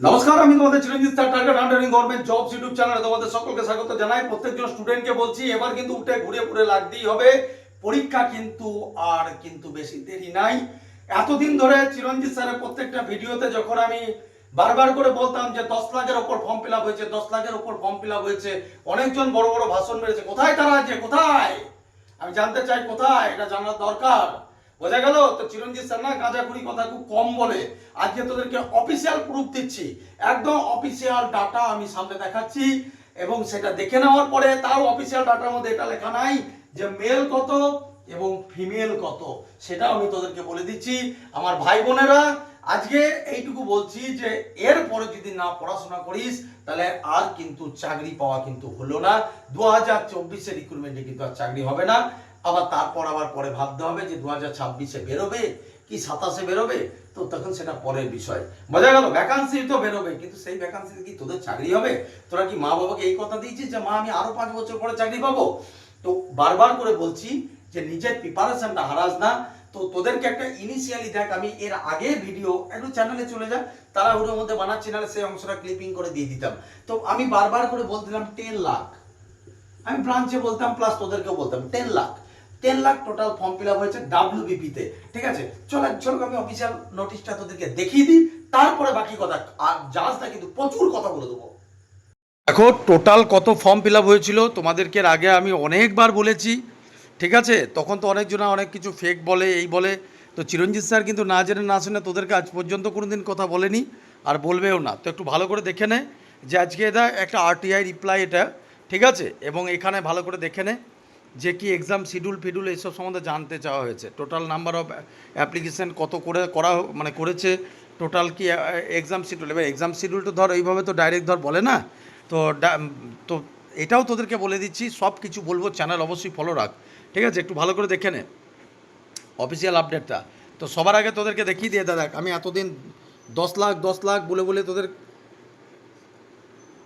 নমস্কার, আমি তোমাদের Chiranjit sir target hundreding government jobs YouTube চ্যানেলে তোমাদের সকলকে স্বাগত জানাই। প্রত্যেকজন স্টুডেন্টকে বলছি, এবার কিন্তু উঠে ঘুরে ঘুরে লাগতেই হবে। পরীক্ষা কিন্তু আর কিন্তু বেশি দেরি নাই। এতদিন ধরে চিরঞ্জিত স্যারের প্রত্যেকটা ভিডিওতে যখন আমি বারবার করে বলতাম যে দশ লাখের ওপর ফর্ম ফিল হয়েছে, দশ লাখের ওপর ফর্ম ফিল হয়েছে, অনেকজন বড় বড় ভাষণ মেরেছে, কোথায় তারা আছে? কোথায়? আমি জানতে চাই কোথায়? এটা জানার দরকার। বোঝা গেল? তো চিরঞ্জিত স্যার না গাঁজাখুরি কথা খুব কম বলে। আজকে তোদেরকে অফিসিয়াল প্রুফ দিচ্ছি। একদম অফিসিয়াল ডাটা আমি সামনে দেখাচ্ছি এবং সেটা দেখে নেওয়ার পরে তার অফিসিয়াল ডাটার মধ্যে এটা লেখা নাই যে মেল কত এবং ফিমেল কত। সেটাও আমি তোদেরকে বলে দিচ্ছি। আমার ভাই বোনেরা, আজকে এইটুকু বলছি যে এরপরে যদি না পড়াশোনা করিস, তাহলে আর কিন্তু চাকরি পাওয়া কিন্তু হলো না। দু হাজার চব্বিশের রিক্রুটমেন্টে কিন্তু আর চাকরি হবে না। আবার তারপর আবার পরে ভাবতে হবে যে দু হাজার ছাব্বিশে বেরোবে কি সাতাশে বেরোবে? তো তখন সেটা পরের বিষয়। বোঝা গেল ভ্যাকান্সি তো বেরোবে, কিন্তু সেই ভ্যাকান্সিতে কি তোদের চাকরি হবে? তোরা কি মা বাবাকে এই কথা দিয়েছিস যে, মা, আমি আরও পাঁচ বছর পরে চাকরি পাবো? তো বারবার করে বলছি যে, নিজের প্রিপারেশনটা হারাস না। তো তোদেরকে একটা ইনিশিয়ালি দেখ, আমি এর আগে ভিডিও একটু চ্যানেলে চলে যা তারা ওর মধ্যে বানাচ্ছি না সেই অংশটা ক্লিপিং করে দিয়ে দিতাম। তো আমি বারবার করে বলছিলাম, টেন লাখ। আমি ব্রাঞ্চে বলতাম প্লাস তোদেরকেও বলতাম, ten lakh. Ten lakh total form fill up হয়েছে ডাব্লিউবিপিতে ঠিক আছে? চল চল আমি অফিসিয়াল নোটিশটা তোদেরকে দেখিয়ে দিই, তারপরে বাকি কথা, আর জাজটা কিন্তু প্রচুর কথা বলে দেবো। দেখো টোটাল কত ফর্ম ফিল আপ হয়েছিল, তোমাদেরকে আগে আমি অনেকবার বলেছি, ঠিক আছে? তখন তো অনেকজনা অনেক কিছু ফেক বলে, এই বলে। তো চিরঞ্জিত স্যার কিন্তু না জেনে না শুনে তোদেরকে আজ পর্যন্ত কোনো দিন কথা বলেনি, আর বলবেও না। তো একটু ভালো করে দেখে নে যে আজকে এটা একটা আরটিআই রিপ্লাই এটা, ঠিক আছে? এবং এখানে ভালো করে দেখে নে। যে কি এক্সাম শিডিউল ফিডিউল এইসব সম্বন্ধে জানতে চাওয়া হয়েছে। টোটাল নাম্বার অফ অ্যাপ্লিকেশন কত করে করা মানে করেছে টোটাল কি এক্সাম শিডিউল এবার এক্সাম শিডিউল তো ধর এইভাবে তো ডাইরেক্ট ধর বলে না। তো তো এটাও তোদেরকে বলে দিচ্ছি, সব কিছু বলব চ্যানেল অবশ্যই ফলো রাখ। ঠিক আছে? একটু ভালো করে দেখে নে। অফিসিয়াল আপডেটটা তো সবার আগে তোদেরকে দেখিয়ে দিয়ে দাদা, আমি এতদিন দশ লাখ দশ লাখ বলে বলে তোদের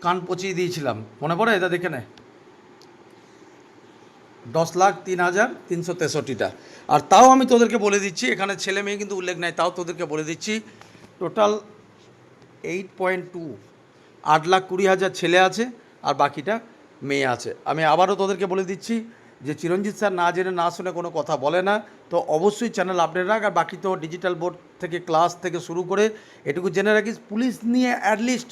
কান পচিয়ে দিয়েছিলাম। মনে পড়ে? এটা দেখে নে। দশ লাখ তিন হাজার তিনশো তেষট্টিটা। আর তাও আমি তোদেরকে বলে দিচ্ছি, এখানে ছেলে মেয়ে কিন্তু উল্লেখ নাই, তাও তোদেরকে বলে দিচ্ছি। টোটাল এইট পয়েন্ট টু আট লাখ কুড়ি হাজার ছেলে আছে আর বাকিটা মেয়ে আছে। আমি আবারও তোদেরকে বলে দিচ্ছি যে চিরঞ্জিত স্যার না জেনে না শুনে কোনো কথা বলে না, তো অবশ্যই চ্যানেল আপডেট রাখ আর বাকি তো ডিজিটাল বোর্ড থেকে ক্লাস থেকে শুরু করে এটুকু জেনে রাখিস। পুলিশ নিয়ে অ্যাটলিস্ট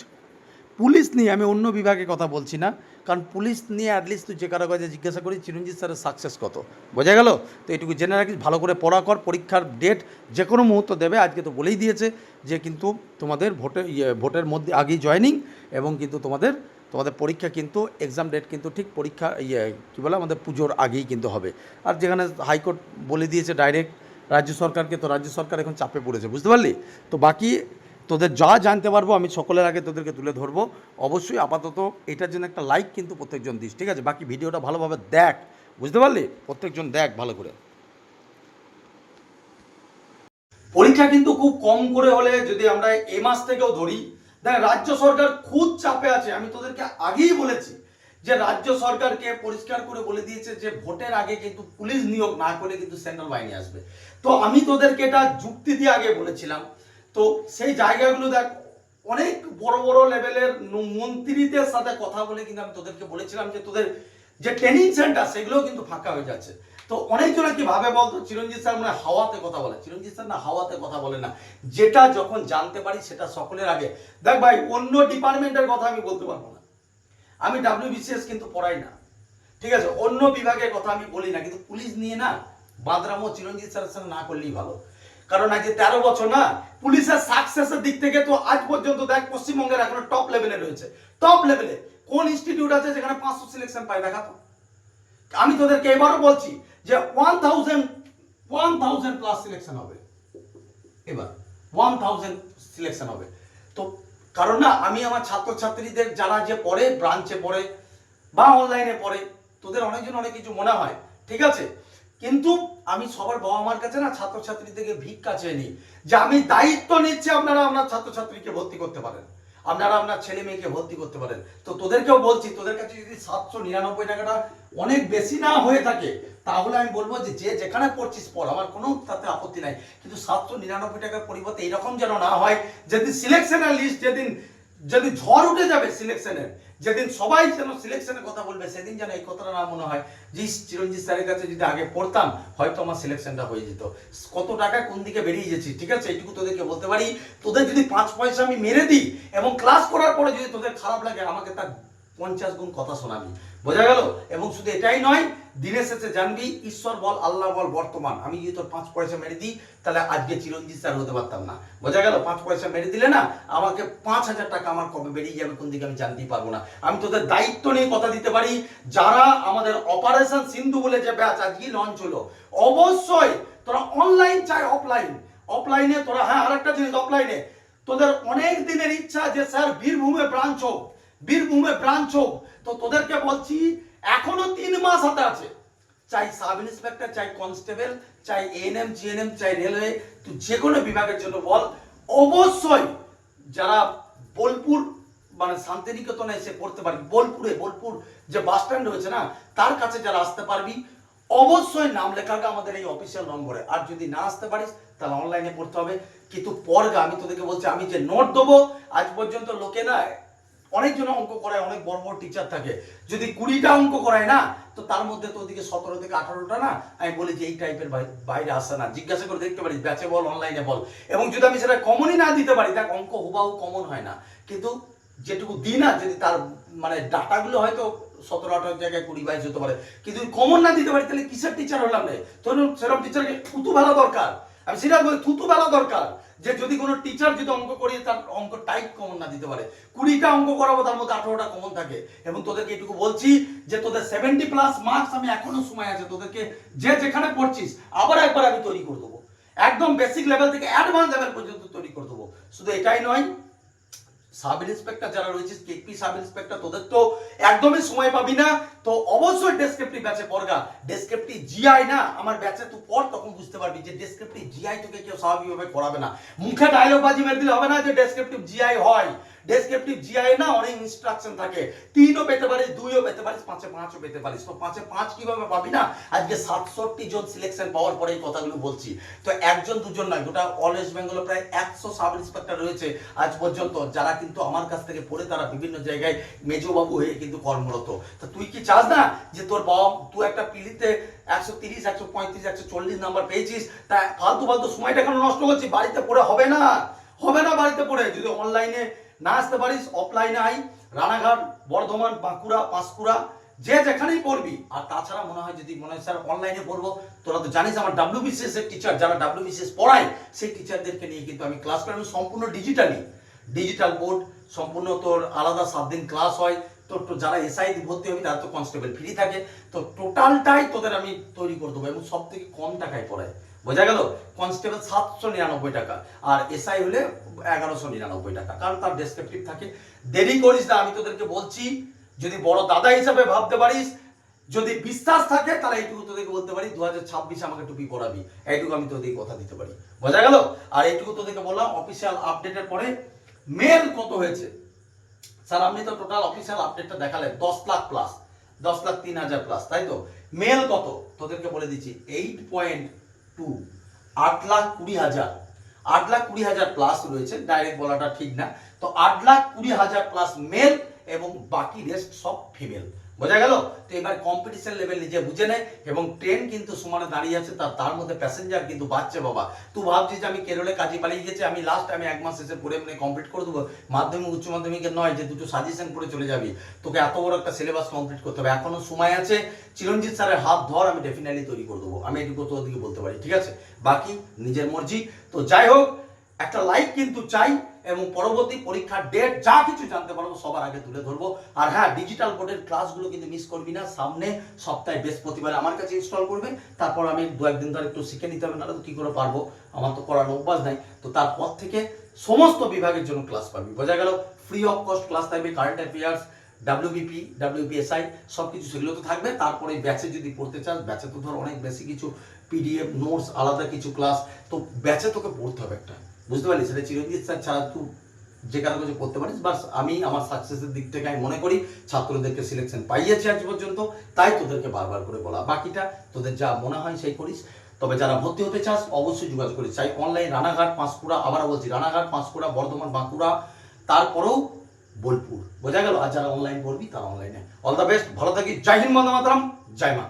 পুলিশ নিয়ে আমি অন্য বিভাগে কথা বলছি না, কারণ পুলিশ নিয়ে অ্যাটলিস্ট তুই যে কারও কাছে জিজ্ঞাসা করি চিরঞ্জিত স্যারের সাকসেস কত? বোঝা গেল? তো এটুকু জেনে রাখিস, ভালো করে পড়া কর, পরীক্ষার ডেট যে কোনো মুহূর্ত দেবে, আজকে তো বলেই দিয়েছে যে কিন্তু তোমাদের ভোটের ইয়ে ভোটের মধ্যে আগেই জয়নিং এবং কিন্তু তোমাদের তোমাদের পরীক্ষা কিন্তু এক্সাম ডেট কিন্তু ঠিক পরীক্ষা ইয়ে কী বলে আমাদের পুজোর আগেই কিন্তু হবে। আর যেখানে হাইকোর্ট বলে দিয়েছে ডাইরেক্ট রাজ্য সরকারকে, তো রাজ্য সরকার এখন চাপে পড়েছে, বুঝতে পারলি? তো বাকি তোদের যা জানতে পারব, আমি সকলের আগে তোদেরকে তুলে ধরবো। অবশ্যই আপাতত এটার জন্য একটা লাইক কিন্তু প্রত্যেকজন দিস, ঠিক আছে? বাকি ভিডিওটা ভালোভাবে দেখ, বুঝতে পারলি? প্রত্যেকজন দেখ ভালো করে। পরীক্ষা কিন্তু খুব কম করে হলে যদি আমরা এ মাস থেকেও ধরি, দেখ, রাজ্য সরকার খুব চাপে আছে। আমি তোদেরকে আগেই বলেছি যে, রাজ্য সরকারকে পরিষ্কার করে বলে দিয়েছে যে, ভোটের আগে কিন্তু পুলিশ নিয়োগ না করে কিন্তু সেন্ট্রাল বাহিনী আসবে। তো আমি তোদেরকে এটা যুক্তি দিয়ে আগে বলেছিলাম তো সেই জায়গাগুলো দেখ, অনেক বড় বড় লেভেলের মন্ত্রীদের সাথে কথা বলে কিন্তু আমি তোদেরকে বলেছিলাম যে তোদের যে ট্রেনিং সেন্টার সেগুলোও কিন্তু ফাঁকা হয়ে যাচ্ছে। তো অনেকজনে কি ভাবে বলতো, চিরঞ্জিত স্যার মানে হাওয়াতে কথা বলে। চিরঞ্জিত স্যার না হাওয়াতে কথা বলে না। যেটা যখন জানতে পারি সেটা সকলের আগে। দেখ ভাই, অন্য ডিপার্টমেন্টের কথা আমি বলতে পারব না। আমি ডাব্লিউবিসিএস কিন্তু পড়াই না। ঠিক আছে, অন্য বিভাগের কথা আমি বলি না। কিন্তু পুলিশ নিয়ে না বাদরামো চিরঞ্জিত স্যারের সঙ্গে না করলেই ভালো। কারণ আজ তেরো বছর না, পুলিশের সাকসেসের দিক থেকে তো আজ পর্যন্ত দেখ, পশ্চিমবঙ্গের এখনও টপ লেভেলে রয়েছে। টপ লেভেলে কোন ইনস্টিটিউট আছে যেখানে পাঁচশো সিলেকশন পায় দেখা তো আমি তোদেরকে এবারও বলছি যে one thousand one thousand plus selection হবে। এবার ওয়ান থাউজেন্ড সিলেকশন হবে। তো কারণ না, আমি আমার ছাত্রছাত্রীদের যারা যে পড়ে ব্রাঞ্চে পড়ে বা অনলাইনে পড়ে, তোদের অনেকজন অনেক কিছু মনে হয়, ঠিক আছে? কিন্তু আমি সবার বাবা মার কাছে না ছাত্রছাত্রী থেকে ভিক্ষা চেয়ে নিই। যে আমি দায়িত্ব নিচ্ছি, আপনারা আপনার ছাত্রছাত্রীকে ভর্তি করতে পারেন। আপনারা আপনার ছেলে মেয়েকে ভর্তি করতে পারেন। তো তোদেরকেও বলছি, তোদের কাছে যদি সাতশো নিরানব্বই টাকাটা অনেক বেশি না হয়ে থাকে, তাহলে আমি বলব যে যে যেখানে পড়ছিস পড়, আমার কোনো তাতে আপত্তি নাই। কিন্তু সাতশো নিরানব্বই টাকার পরিবর্তে এইরকম যেন না হয়, যেদিন সিলেকশনের লিস্ট যেদিন যদি ঝড় উঠে যাবে সিলেকশনের যেদিন সবাই যেন সিলেকশনের কথা বলবে, সেদিন যেন এই কথাটা না মনে হয় যে চিরঞ্জিত স্যারের কাছে যদি আগে পড়তাম, হয়তো আমার সিলেকশনটা হয়ে যেত। কত টাকা কোন দিকে বেরিয়ে গেছি, ঠিক আছে? এইটুকু তোদেরকে বলতে পারি, তোদের যদি পাঁচ পয়সা আমি মেরে দিই এবং ক্লাস করার পরে যদি তোদের খারাপ লাগে, আমাকে তার পঞ্চাশ গুণ কথা শোনাবি। বোঝা গেল? এবং শুধু এটাই নয় দিনের শেষে জানবি, ঈশ্বর বল, আল্লাহ বল, বর্তমান। আমি যদি তোর পাঁচ পয়সা মেরে দিই, তাহলে আজকে চিরঞ্জিত স্যার হতে পারতাম না। বোঝা গেল? পাঁচ পয়সা মেরে দিলে না, আমাকে পাঁচ হাজার টাকা আমার কবে বেরিয়ে যাবে, কোন দিকে আমি জানতেই পারব না। আমি তোদের দায়িত্ব নিয়ে কথা দিতে পারি। যারা আমাদের অপারেশন সিন্ধু বলে যে ব্যাচ আজকে লঞ্চ হলো, অবশ্যই তোরা অনলাইন চাই অফলাইন অফলাইনে তোরা হ্যাঁ আরেকটা জিনিস অফলাইনে তোদের অনেক দিনের ইচ্ছা যে, স্যার, বীরভূমে ব্রাঞ্চ হোক। বীরভূমে ব্রাঞ্চ হোক। তো তোদেরকে বলছি এখনও তিন মাস হাতে আছে। চাই সাব ইন্সপেক্টর, চাই কনস্টেবল, চাই এএনএম জিএনএম চাই রেলওয়ে তুই যে কোনো বিভাগের জন্য বল। অবশ্যই যারা বোলপুর মানে শান্তিনিকেতনে এসে পড়তে পারবি, বোলপুরে, বোলপুর যে বাস স্ট্যান্ড রয়েছে না, তার কাছে যারা আসতে পারবি, অবশ্যই নাম লেখাটা আমাদের এই অফিসিয়াল নম্বরে। আর যদি না আসতে পারিস, তাহলে অনলাইনে পড়তে হবে। কিন্তু পরগা, আমি তোদেরকে বলছি, আমি যে নোট দেবো, আজ পর্যন্ত লোকে না অনেকজন অঙ্ক করায়, অনেক বড় বড় টিচার থাকে। যদি কুড়িটা অঙ্ক করায় না, তো তার মধ্যে তো ওদিকে সতেরো থেকে আঠারোটা না, আমি বলি যে এই টাইপের বাইরে আসে না। জিজ্ঞাসা করে দেখতে পারিস ব্যাচে বল অনলাইনে বল। এবং যদি আমি সেটা কমনই না দিতে পারি, দেখ, অঙ্ক হুবাহু কমন হয় না। কিন্তু যেটুকু দিই না, যদি তার মানে ডাটাগুলো হয়তো সতেরো, আঠারো জায়গায় কুড়ি বাইশ হতে পারে। কিন্তু কমন না দিতে পারি, তাহলে কিসের টিচার হলাম রে? তোর সেরকম টিচারকে থুতু ভালো দরকার। আমি সেটা বলি থুতু বেলা দরকার যে যদি কোনো টিচার যদি অঙ্ক করিয়ে তার অঙ্ক টাইপ কমন না দিতে পারে। কুড়িটা অঙ্ক করাবো, তার মধ্যে আঠারোটা কমন থাকে। এবং তোদেরকে এটুকু বলছি যে তোদের সেভেন্টি প্লাস মার্কস আমি এখনও সময় আছে তোদেরকে যে যেখানে পড়ছিস, আবার একবার আমি তৈরি করে দেবো। একদম বেসিক লেভেল থেকে অ্যাডভান্স লেভেল পর্যন্ত তৈরি করে দেবো। শুধু এটাই নয় সাব ইন্সপেক্টর যারা রয়েছে, কেপি সাব ইন্সপেক্টর, তোদের তো একদমই সময় পাবি না। তো অবশ্যই ডেসক্রিপটিভ ব্যাচে পড়গা ডেসক্রিপটিভ জিআই না, আমার ব্যাচে তুই পড়, তখন বুঝতে পারবি যে ডেসক্রিপটিভ জিআই তোকে কেউ স্বাভাবিকভাবে করাবে না। মুখে ডায়লগ বাজি মেরে দিলে হবে না যে ডেসক্রিপটিভ জিআই হয়। ডেসক্রিপটিভ জিআই না অনেক ইনস্ট্রাকশন থাকে। তিনও পেতে পারিস, দুইও পেতে পারিস, পাঁচে পাঁচও পেতে পারিস। তো পাঁচে পাঁচ কীভাবে পাবি না? আজকে সাতষট্টি জন সিলেকশন পাওয়ার পরে এই কথাগুলো বলছি। তো একজন, দুজন নয়, গোটা অল ওয়েস্ট বেঙ্গলে প্রায় একশো সাব ইন্সপেক্টর রয়েছে আজ পর্যন্ত। যারা কিন্তু আমার কাছ থেকে পড়ে তারা বিভিন্ন জায়গায় মেজবাবু হয়ে কিন্তু কর্মরত। তো তুই কি চাস না যে তোর বাবা তুই একটা পিলিতে একশো তিরিশ, একশো পঁয়ত্রিশ, একশো চল্লিশ নাম্বার পেয়েছিস? তা ফালতু ফালতু সময়টা কেন নষ্ট করছিস? বাড়িতে পড়ে হবে না। হবে না বাড়িতে পড়ে। যদি অনলাইনে না আসতে পারিস অফলাইনে আই রানাঘাট, বর্ধমান, বাঁকুড়া, পাঁশকুড়া, যে যেখানেই পড়বি। আর তাছাড়া মনে হয় যদি, মনে হয় স্যার অনলাইনে পড়ব, তোরা তো জানিস আমার ডাব্লিউবিসিএস এর টিচার যারা ডাব্লিউবিসিএস পড়ায়, সেই টিচারদেরকে নিয়ে কিন্তু আমি ক্লাস করাই। সম্পূর্ণ ডিজিটালি ডিজিটাল বোর্ড সম্পূর্ণ তোর আলাদা সাত দিন ক্লাস হয়। তোর তো যারা এসআই ভর্তি হবে, তারা তো কনস্টেবল ফ্রি থাকে। তো টোটালটাই তোদের আমি তৈরি করে দেবো এবং সব থেকে কম টাকায় পড়ায়। বোঝা গেল? কনস্টেবল সাতশো নিরানব্বই টাকা, আর এসআই হলে এগারোশো নিরানব্বই টাকা। কারণ তার ডেসক্রিপটিভ থাকে। দেরি করিস না, আমি তোদেরকে বলছি, যদি বড় দাদা হিসাবে ভাবতে পারিস, যদি বিশ্বাস থাকে, তাহলে এইটুকু তোদেরকে বলতে পারি দু হাজার ছাব্বিশে আমাকে টুপি পড়াবি এইটুকু আমি তোদেরকে কথা দিতে পারি। বোঝা গেল? আর এইটুকু তোদেরকে বললাম অফিসিয়াল আপডেটের পরে মেল কত হয়েছে? স্যার, আপনি তো টোটাল অফিসিয়াল আপডেটটা দেখালেন, দশ লাখ প্লাস দশ লাখ তিন হাজার প্লাস তাই তো? মেল কত? তোদেরকে বলে দিচ্ছি এইট পয়েন্ট টু, আট লাখ কুড়ি হাজার। আট লাখ কুড়ি হাজার প্লাস রয়েছে ডাইরেক্ট বলাটা ঠিক না। তো আট লাখ কুড়ি হাজার প্লাস মেল এবং বাকি রেস্ট সব ফিমেল বোঝা গেল? তো এবার কম্পিটিশন লেভেল নিজে বুঝে নেয় এবং ট্রেন কিন্তু সমানে দাঁড়িয়ে আছে তার তার মধ্যে প্যাসেঞ্জার কিন্তু বাড়ছে বাবা। তুই ভাবছিস আমি কেরলে কাজে পালিয়ে গেছি, আমি লাস্ট আমি এক মাস এসে পড়ে মানে কমপ্লিট করে দেবো। মাধ্যমিক, উচ্চ মাধ্যমিকের নয়, যে দুটো সাজেশন পড়ে চলে যাবি। তোকে এত বড় একটা সিলেবাস কমপ্লিট করতে হবে। এখনও সময় আছে। চিরঞ্জিত স্যারের হাত ধর, আমি ডেফিনেটলি তৈরি করে দেবো। আমি এটুকু তোর দিকে বলতে পারি, ঠিক আছে? বাকি, নিজের মর্জি। তো যাই হোক একটা লাইক কিন্তু চাই এবং পরবর্তী পরীক্ষার ডেট যা কিছু জানতে পারব সবার আগে তুলে ধরবো। আর হ্যাঁ ডিজিটাল বোর্ডের ক্লাসগুলো কিন্তু মিস করবি না। সামনে সপ্তাহে বৃহস্পতিবার আমার কাছে ইনস্টল করবে। তারপর আমি দু একদিন ধরে একটু শিখে নিতে হবে না তো কি করে পারব? আমার তো করার অভ্যাস নাই। তো তারপর থেকে সমস্ত বিভাগের জন্য ক্লাস পাবি। বোঝা গেল? ফ্রি অফ কস্ট ক্লাস থাকবে কারেন্ট অ্যাফেয়ার্স ডাব্লিউবিপি ডাব্লিউপিএসআই সব কিছু সেগুলো তো থাকবে। তারপরে ব্যাচে যদি পড়তে চাস ব্যাচে তো ধর অনেক বেশি কিছু পিডিএফ নোটস আলাদা কিছু ক্লাস তো ব্যাচে তোকে পড়তে হবে একটা। বুঝতে পারলি? সেটা চিরঞ্জিত স্যার ছাড়া তুই যে কারও কিছু করতে পারিস, বাস আমি আমার সাকসেসের দিক থেকে আমি মনে করি, ছাত্রদেরকে সিলেকশন পাইয়েছি আজ পর্যন্ত, তাই তোদেরকে বারবার করে বলা। বাকিটা তোদের যা মনে হয় সেই করিস। তবে যারা ভর্তি হতে চাস, অবশ্যই যোগাযোগ করিস। চাই অনলাইন রানাঘাট, পাঁশকুড়া, আবারও বলছি, রানাঘাট, পাঁশকুড়া, বর্ধমান, বাঁকুড়া, তারপরেও বোলপুর। বোঝা গেল? আর যারা অনলাইন পড়বি, তারা অনলাইনে অল দ্য বেস্ট ভালো থাকি জয় হিন্দ বন্দে মাতরম, জয় মা